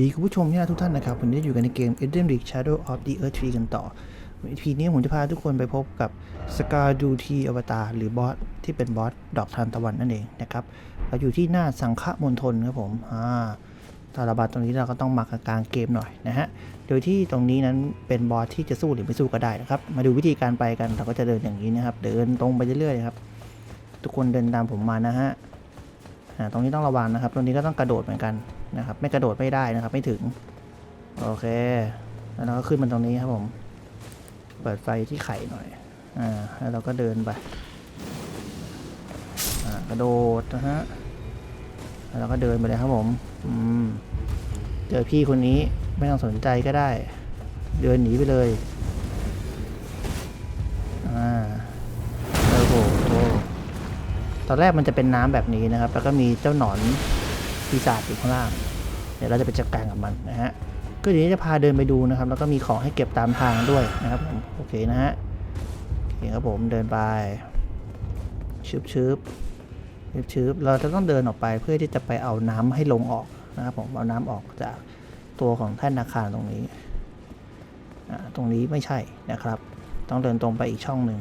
ดีคุณผู้ชมที่น่าทุกท่านนะครับวันนี้อยู่กันในเกม Eden Ring Shadow of the Earth Tree กันต่อ EP นี้ผมจะพาทุกคนไปพบกับสกาดูทีอวตารหรือบอสที่เป็นบอสดอกทานตะวันนั่นเองนะครับเราอยู่ที่หน้าสังฆมณฑลครับผมอ่าตาลาบาดตรงนี้เราก็ต้องมากลางเกมหน่อยนะฮะโดยที่ตรงนี้นั้นเป็นบอสที่จะสู้หรือไม่สู้ก็ได้นะครับ มาดูวิธีการไปกันเราก็จะเดินอย่างนี้นะครับ เดินตรงไปเรื่อยๆครับทุกคนเดินตามผมมานะฮะอ่าตรงนี้ต้องระวังนะครับ ตรงนี้ก็ต้องกระโดดเหมือนกัน นะครับ ไม่กระโดดไม่ได้นะครับ ไม่ถึง โอเค แล้วเราก็ขึ้นมาตรงนี้ครับผม เปิดไฟที่ไข่หน่อย อ่า แล้วเราก็เดินไป อ่ากระโดดนะฮะ แล้วเราก็เดินไปเลยครับผม อืม เจอพี่คนนี้ไม่ต้องสนใจก็ได้ เดินหนีไปเลย อ่าโอ้โหตอนแรกมันจะเป็นน้ำแบบนี้นะครับ แล้วก็มีเจ้าหนอน ปีศาจอยู่ข้างล่าง เดี๋ยวเราจะไปจัดการกับมันนะฮะ ก็เดี๋ยวจะพาเดินไปดูนะครับ แล้วก็มีของให้เก็บตามทางด้วยนะครับผม โอเคนะฮะ โอเคครับผมเดินไปชืบชืบชืบชืบเราจะต้องเดินออกไปเพื่อที่จะไปเอาน้ำให้ลงออกนะครับผมเอาน้ำออกจากตัวของแท่นอาคารตรงนี้อ่าตรงนี้ไม่ใช่นะครับ ต้องเดินตรงไปอีกช่องหนึ่ง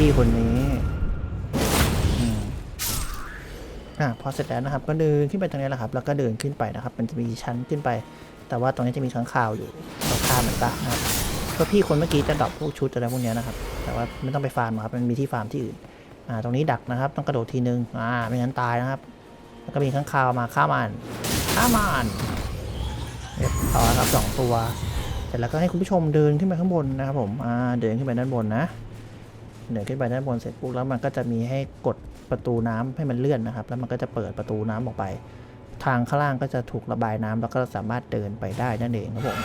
พี่คนนี้อ่าพอเสร็จแล้วนะครับ ก็เดินขึ้นไปตรงนี้แหละครับ แล้วก็เดินขึ้นไปนะครับ มันจะมีชั้นขึ้นไป แต่ว่าตรงนี้จะมีข้างคาวอยู่เราข้ามันซะนะครับก็พี่คนเมื่อกี้จะดรอปพวกชุดอะไรพวกเนี้ยนะครับ แต่ว่าไม่ต้องไปฟาร์มหรอกครับ มันมีที่ฟาร์มที่อื่น อ่า ตรงนี้ดักนะครับ ต้องกระโดดทีนึง อ่า ไม่งั้นตายนะครับ แล้วก็มีข้างคาวมาฆ่ามันฆ่ามันเรียบร้อยครับสองตัว เสร็จแล้วก็ให้คุณผู้ชมเดินขึ้นไปข้างบนนะครับผม อ่า เดินขึ้นไปด้านบนนะ เดินขึ้นไปด้านบนเสร็จปุ๊บแล้วมันก็จะมีให้กดประตูน้ำให้มันเลื่อนนะครับ แล้วมันก็จะเปิดประตูน้ำออกไป ทางข้างล่างก็จะถูกระบายน้ำแล้วก็สามารถเดินไปได้นั่นเองครับผม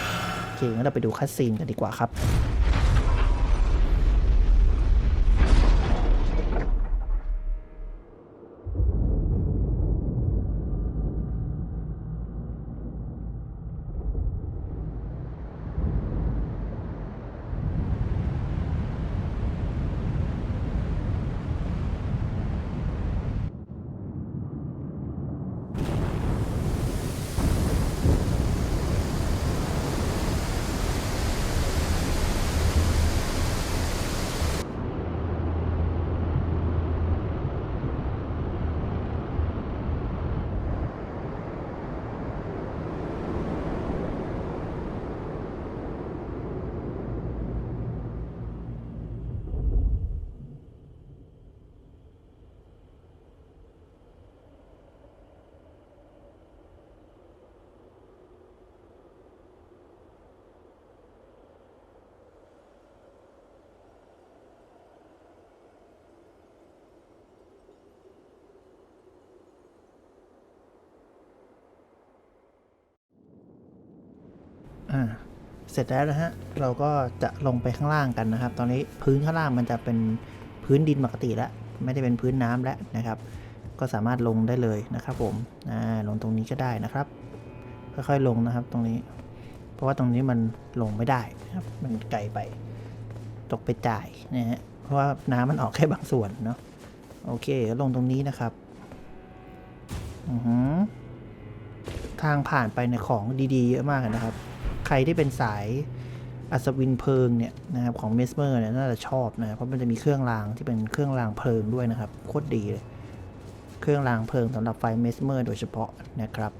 โอเคงั้นเราไปดูคัสซีนกันดีกว่าครับ อ่าเสร็จแล้วนะฮะ เราก็จะลงไปข้างล่างกันนะครับ ตอนนี้พื้นข้างล่างมันจะเป็นพื้นดินปกติแล้ว ไม่ได้เป็นพื้นน้ำแล้วนะครับ ก็สามารถลงได้เลยนะครับผมอ่าลงตรงนี้ก็ได้นะครับ ค่อยๆลงนะครับ ตรงนี้ เพราะว่าตรงนี้มันลงไม่ได้ครับ มันไกลไป ตกไปจ่ายนะฮะ เพราะว่าน้ำมันออกแค่บางส่วนเนาะ โอเค ลงตรงนี้นะครับ อือหือทางผ่านไปในของดีๆ เยอะมากนะครับ ใครที่เป็นสายอัศวินเพลิงเนี่ยนะครับของเมสเมอร์เนี่ยน่าจะชอบนะเพราะมันจะมีเครื่องรางที่เป็นเครื่องรางเพลิงด้วยนะครับโคตรดีเลย เครื่องรางเพลิงสำหรับไฟเมสเมอร์โดยเฉพาะนะครับ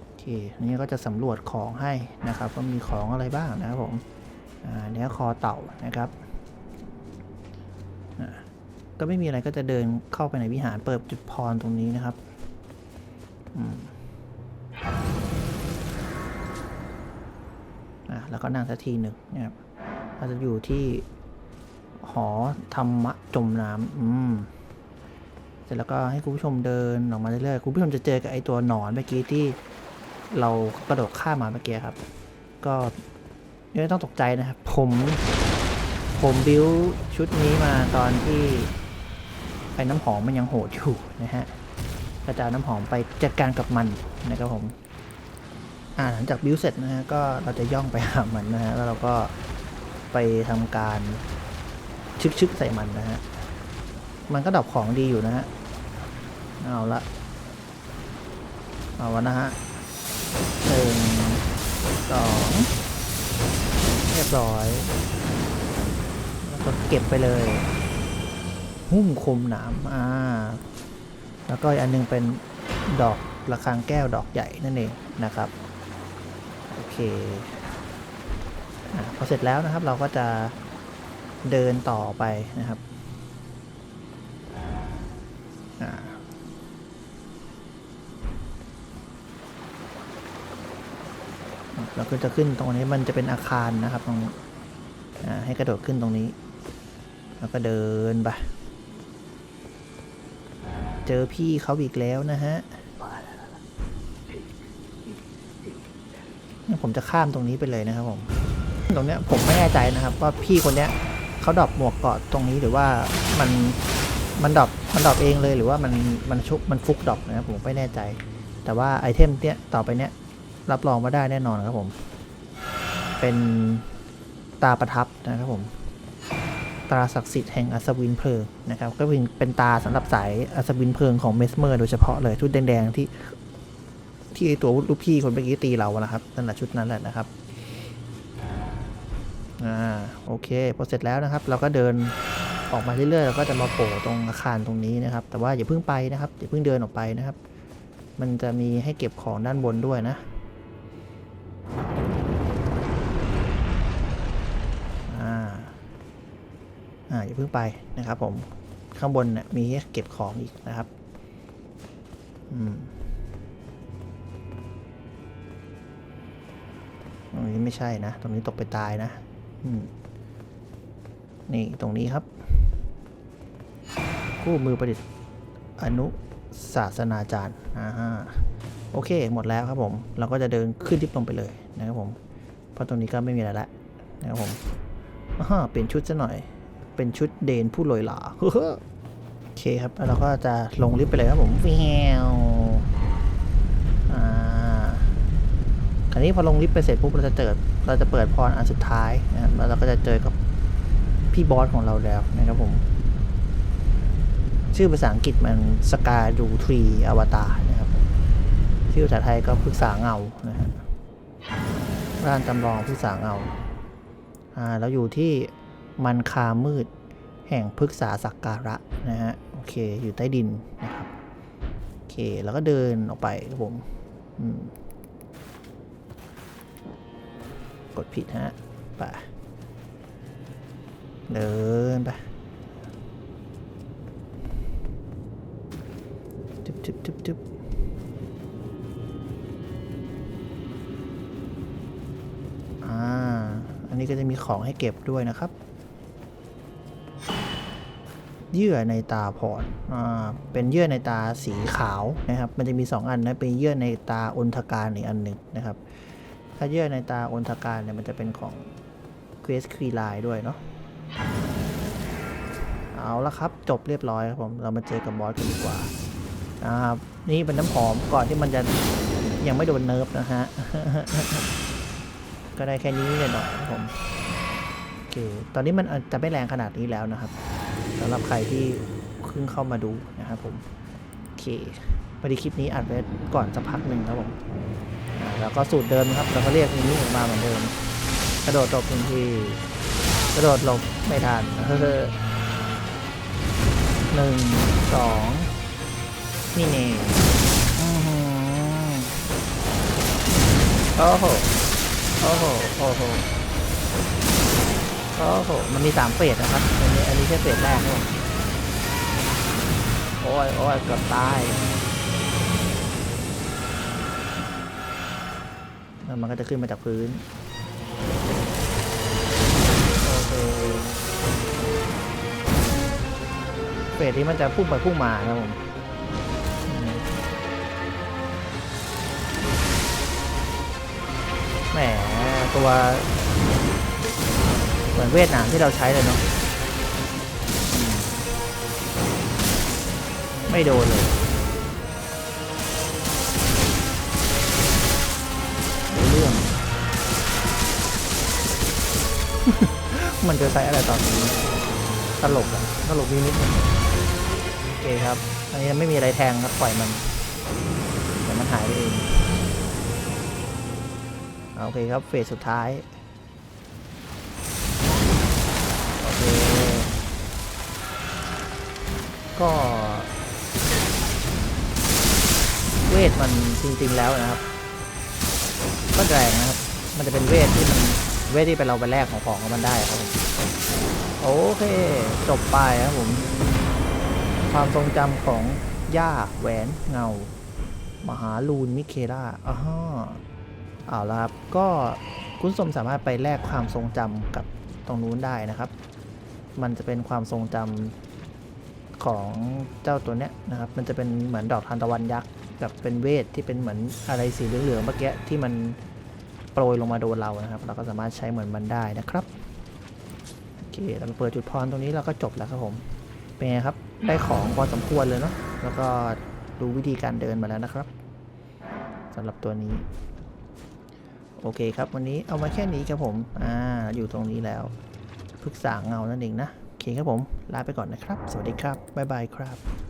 โอเคอันนี้ก็จะสำรวจของให้นะครับว่ามีของอะไรบ้างนะครับผมเนี้ยคอเต่านะครับก็ไม่มีอะไรก็จะเดินเข้าไปในวิหารเปิดจุดพรตรงนี้นะครับอืม แล้วก็นั่งสักทีหนึ่งนะครับเราจะอยู่ที่หอธรรมะจมน้ำอืมเสร็จแล้วก็ให้คุณผู้ชมเดินออกมาเรื่อยๆคุณผู้ชมจะเจอกับไอตัวหนอนเมื่อกี้ที่เรากระโดดข้ามมาเมื่อกี้ครับ ก็ไม่ต้องตกใจนะครับ ผมผมบิวชุดนี้มาตอนที่ไอ้น้ำหอมมันยังโหดอยู่นะฮะกระจายน้ำหอมไปจัดการกับมันนะครับผม หลังจากบิวเสร็จนะฮะก็เราจะย่องไปหามันนะฮะแล้วเราก็ไปทำการชึกๆใส่มันนะฮะมันก็ดรอปของดีอยู่นะฮะเอาละเอาวะนะฮะหนึ่งสองเรียบร้อยแล้วก็เก็บไปเลย หุ้มคมหนามอ่าแล้วก็อีกอันหนึงเป็นดอกระฆังแก้วดอกใหญ่นั่นเองนะครับ โอเคอพอเสร็จแล้วนะครับเราก็จะเดินต่อไปนะครับเราก็จะขึ้นตรงนี้มันจะเป็นอาคารนะครับตรงนี้อ่าให้กระโดดขึ้นตรงนี้ แล้วก็เดินไป เจอพี่เขาอีกแล้วนะฮะงั้น ผมจะข้ามตรงนี้ไปเลยนะครับผมตรงเนี้ยผมไม่แน่ใจนะครับ ว่าพี่คนเนี้ยเขาดรอปหมวกเกาะตรงนี้หรือว่ามันมันดรอปมันดรอปเองเลยหรือว่ามันมันชุบมันฟุกดรอปนะครับผมไม่แน่ใจ แต่ว่าไอเทมเนี้ยต่อไปเนี้ยรับรองว่าได้แน่นอนครับผม เป็นตาประทับนะครับผมตราศักดิ์สิทธิ์แห่งอัศวินเพลิงนะครับ ก็เป็นเป็นตาสำหรับสายอัศวินเพลิงของเมสเมอร์โดยเฉพาะเลยชุดแดงๆที่ ที่ตัวลูกพี่คนเมื่อกี้ตีเราอะนะครับนั่นแหละชุดนั้นแหละนะครับอ่าโอเคพอเสร็จแล้วนะครับ เราก็เดินออกมาเรื่อยๆเราก็จะมาโผล่ตรงอาคารตรงนี้นะครับ แต่ว่าอย่าเพิ่งไปนะครับอย่าเพิ่งเดินออกไปนะครับ มันจะมีให้เก็บของด้านบนด้วยนะอ่าอ่าอย่าเพิ่งไปนะครับ ผมข้างบนเนี่ยมีให้เก็บของอีกนะครับ อืม ตรงนี้ไม่ใช่นะ ตรงนี้ตกไปตายนะนี่ตรงนี้ครับ คู่มือประดิษฐ์อนุศาสนาจารย์อ่าฮะโอเค หมดแล้วครับผม เราก็จะเดินขึ้นลิฟต์ลงไปเลยนะครับผม เพราะตรงนี้ก็ไม่มีอะไรละนะครับผมอ่าเปลี่ยนชุดซะหน่อย เป็นชุดเดนผู้ลอยหลาโอเคครับ แล้วเราก็จะลงลิฟต์ไปเลยครับผมแววอ่า คราวนี้พอลงลิฟต์ไปเสร็จปุ๊บเราจะเจอเราจะเปิดพรอันสุดท้ายนะครับแล้วเราก็จะเจอกับพี่บอสของเราแล้วนะครับผม ชื่อภาษาอังกฤษมันสกาดูทรีอวตารนะครับชื่อภาษาไทยก็พฤกษาเงานะฮะร่างจำลองพฤกษาเงาอ่าเราอยู่ที่มันคามืดแห่งพฤกษาสักการะนะฮะโอเคอยู่ใต้ดินนะครับโอเคแล้วก็เดินออกไปครับผมอืม กดผิดฮะไปเดินไปจุบจุบจุบจุบอ่า อันนี้ก็จะมีของให้เก็บด้วยนะครับเยื่อในตาพรอ่า เป็นเยื่อในตาสีขาวนะครับ มันจะมี 2 อันนะ เป็นเยื่อในตาอนทการอีกอันหนึ่งนะครับ ถ้าเยื่อในตาอนทการเนี่ยมันจะเป็นของ Quest ค e ีไลด้วยเนาะเอาละครับ จบเรียบร้อยครับผม เรามาเจอกับบอสกันดีกว่านะครับนี่เป็นน้ำหอมก่อนที่มันจะยังไม่โดนเนิร์ฟนะฮะ ก็ได้แค่นี้เลยหน่อยครับผมโอเคตอนนี้มันจะไม่แรงขนาดนี้แล้วนะครับสำหรับใครที่เพิ่งเข้ามาดูนะครับผม โอเคพอดีคลิปนี้อัดไว้ก่อนสักพักหนึ่งครับผม แล้วก็สูตรเดิมครับเราก็เรียกนี้ออกมาเหมือนเดิม กระโดดหลบทันทีกระโดดหลบไม่ทันเฮ้อหนึ่งสองนี่เน่อื้อหือโอ้โหโอ้โหโอ้โหโอ้โหมันมีสามเฟสนะครับอันนี้อันนี้แค่เฟสแรกครับโอ้ยโอ้ยเกือบตาย แล้วมันก็จะขึ้นมาจากพื้น โอเค เฟสนี้มันจะพุ่งไปพุ่งมาครับผมแหมตัวเหมือนเวทหนามที่เราใช้เลยเนาะไม่โดนเลย มันจะใช้อะไรตอนนี้ตลกอะตลกนิดนิดนึงคครับอันนี้ไม่มีอะไรแทงครับปล่อยมันเดี๋ยวมันหายไปเองอ่าโอเคครับเฟสสุดท้ายโอเคก็เวทมันจริงๆแล้วนะครับก็แรงนะครับ มันจะเป็นเวทที่มัน เวทที่ไปเราไปแลกของของกับมันได้ครับผมโอเค จบไปครับผม ความทรงจำของย่าแหวนเงา มหาลูนมิเคล่าอ้าเอาละครับ ก็คุณผู้ชมสามารถไปแลกความทรงจำกับตรงนู้นได้นะครับ มันจะเป็นความทรงจำของเจ้าตัวเนี้ยนะครับ มันจะเป็นเหมือนดอกทานตะวันยักษ์กับเป็นเวทที่เป็นเหมือนอะไรสีเหลืองๆเมื่อกี้ที่มัน โปรยลงมาโดนเรานะครับ เราก็สามารถใช้เหมือนมันได้นะครับโอเคเราเปิดจุดพรตรงนี้เราก็จบแล้วครับผมเป็นไงครับได้ของพอสมควรเลยเนาะแล้วก็รู้วิธีการเดินมาแล้วนะครับสำหรับตัวนี้โอเคครับ วันนี้เอามาแค่นี้ครับผมอ่าอยู่ตรงนี้แล้วพึกษาเงานั่นเองนะโอเคครับผมลาไปก่อนนะครับ สวัสดีครับบ๊ายบายครับ